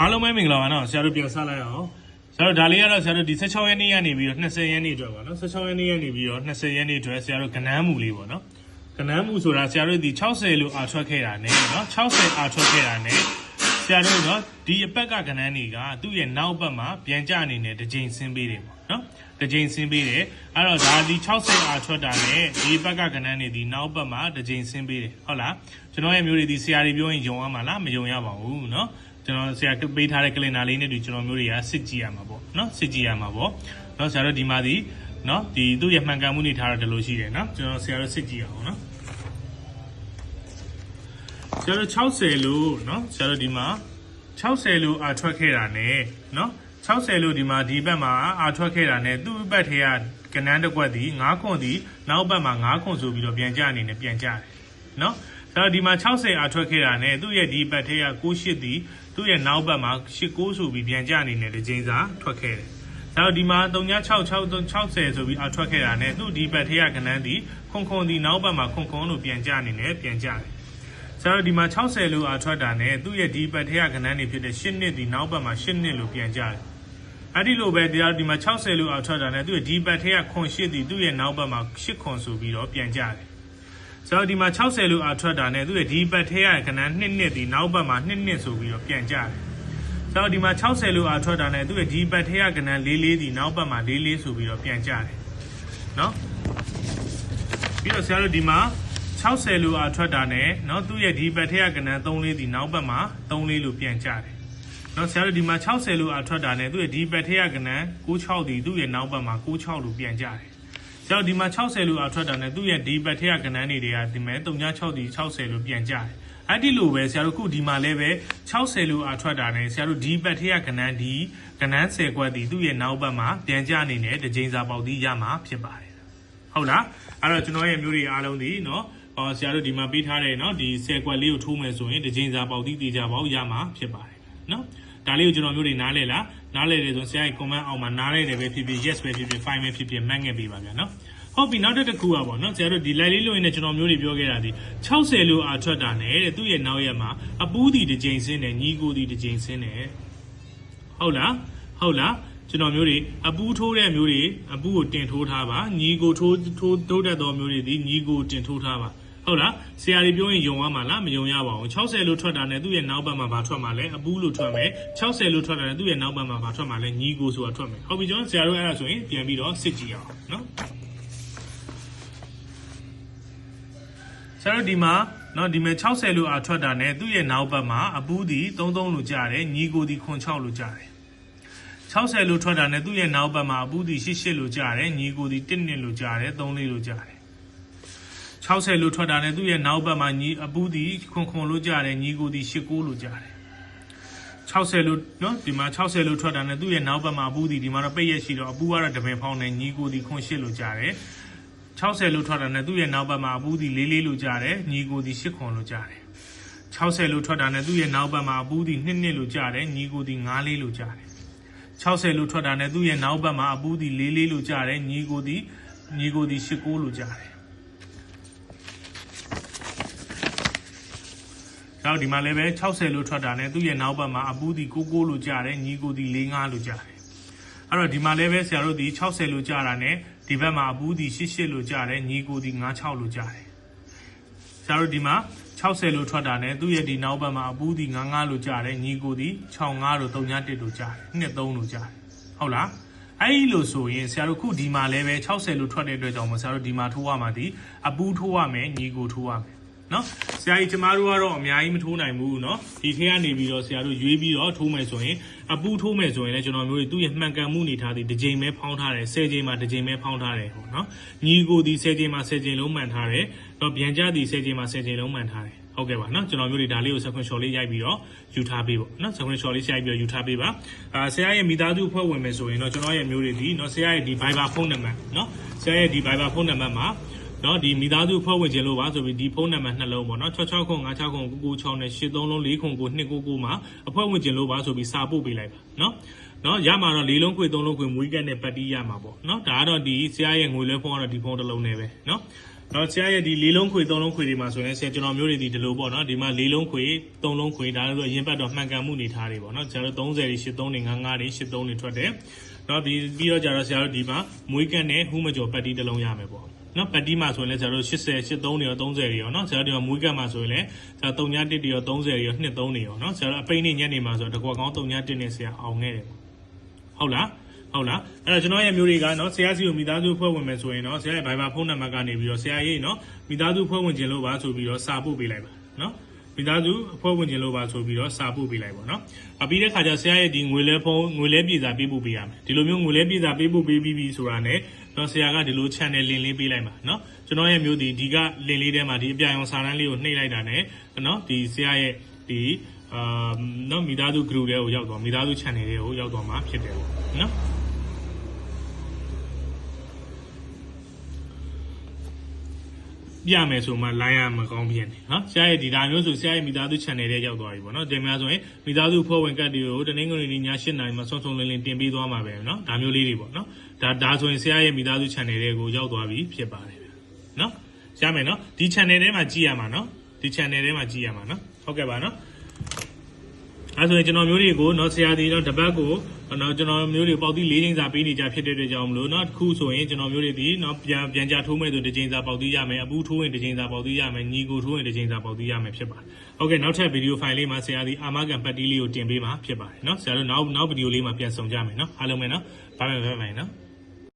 အားလုံးပဲမင်္ဂလာပါနော်ဆရာတို့ပြန်ဆက်လိုက်အောင်ဆရာတို့ဒါလေးကတော့ဆရာတို့ဒီ16ရက်နေ့ကနေပြီးတော့20ရက်နေ့အတွက်ပါနော်16ရက်နေ့ကနေပြီးတော့20ရက်နေ့အတွက်ဆရာတို့ကနန်းမူလေးပေါ့နော်ကနန်းမူဆိုတာဆရာတို့ဒီ60လို့အာထွက်ခဲ့တာ ਨੇ နော်60အာထွက်ခဲ့တာ ਨੇ ဆရာတို့နော်ဒီအပက်ကကနန်းတွေကသူ့ရဲ့နောက်ဘက်မှာပြန်ကြအနေနဲ့တစ်ချိန်ဆင်းပေးတယ်ပေါ့နော်တစ်ချိန်ဆင်းပေးတယ်အဲ့တော့ဒါဒီ60အာထွက်တာ ਨੇ ဒီအပက်ကကနန်းတွေဒီနောက်ဘက်မှာတစ်ချိန်ဆင်းပေးတယ်ဟုတ်လားကျွန်တော်ရဲ့မျိုးတွေဒီဆရာတွေပြောရင်ယုံရမှာလားမယုံရပါဘူးနော် ကျွန်တော်ဆရာပေးထားတဲ့ကလင်နာလေးနဲ့တူကျွန်တော်မျိုးတွေကစစ်ကြည့်ရမှာပေါ့နော်စစ်ကြည့်ရမှာပေါ့နော်ဆရာတို့ဒီမှာဒီနော်ဒီသူ့ရဲ့မှန်ကန်မှုနေထားတာဒီလိုရှိတယ်နော်ကျွန်တော်ဆရာတို့စစ်ကြည့်အောင်နော်ဆရာတို့60လို့နော်ဆရာတို့ဒီမှာ60လို့အာထွက်ခဲ့တာ ਨੇ နော်60လို့ဒီမှာဒီဘက်မှာအာထွက်ခဲ့တာ ਨੇ သူ့ဘက်ထဲကကနန်းတစ်ကွက်ဒီ9ခွန်ဒီနောက်ဘက်မှာ9ခွန်ဆိုပြီးတော့ပြန်ကြအနေနဲ့ပြန်ကြတယ်နော် ဒါတော့ဒီမှာ60အာထွက်ခဲ့တာ ਨੇ သူ့ရဲ့ဒီဘက်ထဲက68ဒီ သူ့ရဲ့နောက်ဘက်မှာ89ဆိုပြီးပြန်ကျအနေနဲ့ဒီချိန်စာထွက်ခဲ့တယ်။ဒါတော့ဒီမှာ36660ဆိုပြီးအထွက်ခဲ့တာနဲ့သူ့ဒီဘက်ထက်ကနန်းဒီခွန်ခွန်ဒီနောက်ဘက်မှာခွန်ခွန်လို့ပြန်ကျအနေနဲ့ပြန်ကျတယ်။ဒါတော့ဒီမှာ60လို့အထွက်တာနဲ့သူ့ရဲ့ဒီဘက်ထက်ကနန်းနေဖြစ်တဲ့10နှစ်ဒီနောက်ဘက်မှာ10နှစ်လို့ပြန်ကျတယ်။အဲ့ဒီလိုပဲတရားဒီမှာ60လို့အထွက်တာနဲ့သူ့ရဲ့ဒီဘက်ထက်ကခွန်8ဒီသူ့ရဲ့နောက်ဘက်မှာ8ခွန်ဆိုပြီးတော့ပြန်ကျတယ် ဆိုတော့ဒီမှာ60လို့အာထွက်တာနဲ့သူရဲ့ဒီဘက်ထဲရခဏနှစ်နှစ်ဒီနောက်ဘက်မှာနှစ်နှစ်ဆိုပြီးတော့ပြန်ကြတယ်။ဆိုတော့ဒီမှာ60လို့အာထွက်တာနဲ့သူရဲ့ဒီဘက်ထဲရခဏလေးလေးဒီနောက်ဘက်မှာလေးလေးဆိုပြီးတော့ပြန်ကြတယ်။နော်။ပြီးတော့ဆရာတို့ဒီမှာ60လို့အာထွက်တာနဲ့เนาะသူရဲ့ဒီဘက်ထဲရခဏ3လေးဒီနောက်ဘက်မှာ3လေးလို့ပြန်ကြတယ်။နော်ဆရာတို့ဒီမှာ60လို့အာထွက်တာနဲ့သူရဲ့ဒီဘက်ထဲရခဏ96ဒီသူ့ရဲ့နောက်ဘက်မှာ96လို့ပြန်ကြတယ်။ ကျောက်ဒီမှာ60လို့အထွက်တာနဲ့သူ့ရဲ့ဒီဘက်ထက်ကကနန်းတွေတွေကဒီမဲ့36ဒီ60လို့ပြန်ကြတယ်။အဲ့ဒီလိုပဲဆရာတို့ခုဒီမှာလည်းပဲ60လို့အထွက်တာနဲ့ဆရာတို့ဒီဘက်ထက်ကကနန်းဒီကနန်း10ခွက်ဒီသူ့ရဲ့နောက်ဘက်မှာပြန်ကြနေတယ်တစ်ချိန်စာပေါက်ဒီရမှာဖြစ်ပါတယ်။ဟုတ်လား။အဲ့တော့ကျွန်တော်ရဲ့မျိုးတွေအားလုံးဒီနော်ဟောဆရာတို့ဒီမှာပေးထားတဲ့နော်ဒီ10ခွက်လေးကိုထိုးမယ်ဆိုရင်တစ်ချိန်စာပေါက်ဒီတေချာပေါက်ရမှာဖြစ်ပါတယ်။နော် ဒါလေးကိုကျွန်တော်မျိုးတွေနားလဲလားနားလဲတယ်ဆိုရင်ဆရာကြီး comment အောက်မှာနားလဲတယ်ပဲဖြစ်ဖြစ် yes ပဲဖြစ်ဖြစ် fine ပဲဖြစ်ဖြစ်မှတ်ငယ်ပေးပါဗျာနော်ဟုတ်ပြီနောက်တစ်တစ်ခုอ่ะပေါ့နော်ဆရာတို့ဒီ live လေးလို့ရင်လည်းကျွန်တော်မျိုးတွေပြောခဲ့တာဒီ60လို့အာထွက်တာနဲ့တဲ့သူ့ရဲ့နောက်ရက်မှာအပူးဒီတစ်ချိန်ဆင်းတယ်ညီကိုဒီတစ်ချိန်ဆင်းတယ်ဟုတ်လားဟုတ်လားကျွန်တော်မျိုးတွေအပူးထိုးတဲ့မျိုးတွေအပူးကိုတင်ထိုးထားပါညီကိုထိုးထိုးထိုးတတ်သောမျိုးတွေဒီညီကိုတင်ထိုးထားပါ ဟုတ်လားဆရာကြီးပြောရင်ယုံရမှာလားမယုံရပါဘူး60လို့ထွက်တာနဲ့သူ့ရဲ့နောက်ဘက်မှာဘာထွက်မှာလဲအပူးလို့ထွက်မယ်60လို့ထွက်တာနဲ့သူ့ရဲ့နောက်ဘက်မှာဘာထွက်မှာလဲညီကိုဆိုတာထွက်မယ်ဟုတ်ပြီကျွန်တော်ဆရာတို့အဲ့ဒါဆိုရင်ပြန်ပြီးတော့စစ်ကြည့်အောင်နော်ဆရာတို့ဒီမှာနော်ဒီမဲ့60လို့အာထွက်တာနဲ့သူ့ရဲ့နောက်ဘက်မှာအပူးဒီ33လို့ကြားတယ်ညီကိုဒီခွန်6လို့ကြားတယ်60လို့ထွက်တာနဲ့သူ့ရဲ့နောက်ဘက်မှာအပူးဒီ88လို့ကြားတယ်ညီကိုဒီ1နှစ်လို့ကြားတယ်3လေးလို့ကြားတယ် 60လို့ထွက်တာနဲ့သူ့ရဲ့နောက်ဘက်မှာညီအပူးဒီခွန်ခွန်လို့ကြားတယ်ညီကိုဒီ89လို့ကြားတယ်60လို့နော်ဒီမှာ60လို့ထွက်တာနဲ့သူ့ရဲ့နောက်ဘက်မှာအပူးဒီဒီမှာတော့ပိတ်ရက်ရှိတော့အပူးကတော့တပင်ဖောင်းနေညီကိုဒီခွန်8လို့ကြားတယ်60လို့ထွက်တာနဲ့သူ့ရဲ့နောက်ဘက်မှာအပူးဒီလေးလေးလို့ကြားတယ်ညီကိုဒီ8ခွန်လို့ကြားတယ်60လို့ထွက်တာနဲ့သူ့ရဲ့နောက်ဘက်မှာအပူးဒီ2နှစ်လို့ကြားတယ်ညီကိုဒီ9လေးလို့ကြားတယ်60လို့ထွက်တာနဲ့သူ့ရဲ့နောက်ဘက်မှာအပူးဒီလေးလေးလို့ကြားတယ်ညီကိုဒီညီကိုဒီ89လို့ကြားတယ် နောက်ဒီမှာလည်းပဲ60လို့ထွက်တာနဲ့သူ့ရဲ့နောက်ဘက်မှာအပူးဒီ99လို့ကြားတယ်ညီကိုဒီ45လို့ကြားတယ်အဲ့တော့ဒီမှာလည်းပဲဆရာတို့ဒီ60လို့ကြားတာနဲ့ဒီဘက်မှာအပူးဒီ88လို့ကြားတယ်ညီကိုဒီ96လို့ကြားတယ်ဆရာတို့ဒီမှာ60လို့ထွက်တာနဲ့သူ့ရဲ့ဒီနောက်ဘက်မှာအပူးဒီ95လို့ကြားတယ်ညီကိုဒီ65လို့31လို့ကြားတယ်23လို့ကြားတယ်ဟုတ်လားအဲ့ဒီလို့ဆိုရင်ဆရာတို့ခုဒီမှာလည်းပဲ60လို့ထွက်တဲ့အတွက်ကြောင့်မို့ဆရာတို့ဒီမှာထိုးရမှာဒီအပူးထိုးရမယ်ညီကိုထိုးရမယ် နော်ဆရာကြီးကျမတို့ကတော့အများကြီးမထိုးနိုင်ဘူးเนาะဒီထဲကနေပြီးတော့ဆရာတို့ရွေးပြီးတော့ထိုးမယ်ဆိုရင်အပူထိုးမယ်ဆိုရင်လည်းကျွန်တော်မျိုးတွေသူ့ရဲ့မှန်ကန်မှုနေထားသည်တစ်ချိန်ပဲဖောင်းထားတယ်၁၀ချိန်မှာတစ်ချိန်ပဲဖောင်းထားတယ်ဟုတ်เนาะညီကိုဒီ၁၀ချိန်မှာ၁၀ချိန်လုံးမှန်ထားတယ်တော့ဗျံကြသည်၁၀ချိန်မှာ၁၀ချိန်လုံးမှန်ထားတယ်ဟုတ်ကဲ့ပါเนาะကျွန်တော်မျိုးတွေဒါလေးကို second shot လေးရိုက်ပြီးတော့ယူထားပေးပေါ့เนาะ second shot လေးရိုက်ပြီးတော့ယူထားပေးပါအာဆရာရဲ့မိသားစုဖွဲ့ဝင်မယ်ဆိုရင်တော့ကျွန်တော်ရဲ့မျိုးတွေဒီเนาะဆရာရဲ့ဒီ Viber ဖုန်းနံပါတ်เนาะဆရာရဲ့ဒီ Viber ဖုန်းနံပါတ်မှာ 09 နော်ဒီမိသားစုဖွဲ့ဝင်ခြင်းလို့ပါဆိုပြီးဒီဖုန်းနံပါတ်နှလုံးပေါ့နော်66ခု56ခု996နဲ့83လုံး4ခု999မှာအဖွဲ့ဝင်ခြင်းလို့ပါဆိုပြီးစာပို့ပေးလိုက်ပါနော်နော်ရမှာတော့၄လုံးခွေ၃လုံးခွေမွေးကက်နဲ့ပတ်တီးရမှာပေါ့နော်ဒါကတော့ဒီဆရာရဲ့ငွေလွှဲဖုန်းကတော့ဒီဖုန်းတစ်လုံးနဲ့ပဲနော်နော်ဆရာရဲ့ဒီလေးလုံးခွေသုံးလုံးခွေတွေမှာဆိုရင်ဆရာကျွန်တော်မျိုးတွေဒီဒီလိုပေါ့နော်ဒီမှာလေးလုံးခွေသုံးလုံးခွေဒါလည်းဆိုရင်ပတ်တော့မှန်ကန်မှုနေထားတွေပေါ့နော်ဆရာတို့30တွေ83တွေ55တွေ83တွေထွက်တယ်နော်ဒီပြီးတော့ကြတော့ဆရာတို့ဒီမှာမွေးကန့်နဲ့ဟူးမကျော်ပတ်တီတစ်လုံးရမယ်ပေါ့ နော်ပတ်တီမှာဆိုရင်လည်းဆရာတို့80 83တွေရော30တွေရောနော်ဆရာတို့ဒီမှာမွေးကန့်မှာဆိုရင်လည်းဆရာ3ည1တွေရော30တွေရော2 3တွေရောနော်ဆရာတို့အပိန်းနေညနေမှာဆိုတော့တကွာကောင်း3ည1နဲ့ဆရာအောင်ခဲ့တယ်ပေါ့ဟုတ်လားဟုတ်လားအဲ့တော့ကျွန်တော်ရဲ့မျိုးတွေကနော်ဆရာစီကိုမိသားစုဖွဲ့ဝင်မယ်ဆိုရင်နော်ဆရာရဲ့ Viber ဖုန်းနံပါတ်ကနေပြီးတော့ဆရာရေးနော်မိသားစုဖွဲ့ဝင်ခြင်းလို့ပါဆိုပြီးတော့စာပို့ပေးလိုက်ပါနော် မိသားစုအဖွဲ့ဝင်ခြင်းလို့ပါဆိုပြီးတော့စာပို့ပေးလိုက်ပါနော်အပြီးတဲ့ခါကျဆရာရဲ့ဒီငွေလဲဖုန်းငွေလဲပြည်စာပေးပို့ပေးရမယ်ဒီလိုမျိုးငွေလဲပြည်စာပေးပို့ပေးပြီးပြီဆိုတာနဲ့တော့ဆရာကဒီလို channel link လေးပေးလိုက်ပါနော်ကျွန်တော်ရဲ့မျိုးဒီဒီက link လေးထဲမှာဒီအပြာရောင်စာတန်းလေးကိုနှိပ်လိုက်တာနဲ့နော်ဒီဆရာရဲ့ဒီအာနော်မိသားစု group တွေကိုရောက်သွားမိသားစု channel တွေကိုရောက်သွားမှာဖြစ်တယ်ပေါ့နော် ပြမယ်ဆိုမှလိုင်းရမကောင်းဖြစ်နေနော်ဆရာရဲ့ဒီဒါမျိုးဆိုဆရာရဲ့မိသားစု channel ထဲရောက်သွားပြီပေါ့နော်တင်များဆိုရင်မိသားစုဖွဲ့ဝင်ကတ်တွေကိုတနင်္ဂနွေနေ့ည7:00နာရီမှာဆုံဆုံလင်းလင်းတင်ပေးသွားမှာပဲနော်ဒါမျိုးလေးတွေပေါ့နော်ဒါဒါဆိုရင်ဆရာရဲ့မိသားစု channel တွေကိုရောက်သွားပြီဖြစ်ပါတယ်ဗျနော်ရမယ်နော်ဒီ channel ထဲမှာကြည့်ရမှာနော်ဒီ channel ထဲမှာကြည့်ရမှာနော်ဟုတ်ကဲ့ပါနော် အဲဆိုရင်ကျွန်တော်မျိုးတွေကိုเนาะဆရာဒီတော့တပတ်ကိုเนาะကျွန်တော်မျိုးတွေပေါက်သီး၄ချိန်စာပေးနေကြဖြစ်တဲ့အတွက်ကြောင့်မလို့เนาะတစ်ခုဆိုရင်ကျွန်တော်မျိုးတွေဒီเนาะပြန်ပြန်ကြထိုးမဲ့ဆိုတစ်ချိန်စာပေါက်သီးရမယ်အပူထိုးရင်တစ်ချိန်စာပေါက်သီးရမယ်ညီကိုထိုးရင်တစ်ချိန်စာပေါက်သီးရမယ်ဖြစ်ပါတယ်โอเคနောက်ထပ်ဗီဒီယိုဖိုင်လေးမှာဆရာဒီအာမကန်ပတ်တီးလေးကိုတင်ပေးမှာဖြစ်ပါတယ်เนาะဆရာတို့နောက်နောက်ဗီဒီယိုလေးမှာပြန်ဆောင်ကြမယ်เนาะအားလုံးပဲเนาะဘိုင်ဘိုင်ဘိုင်ဘိုင်เนาะ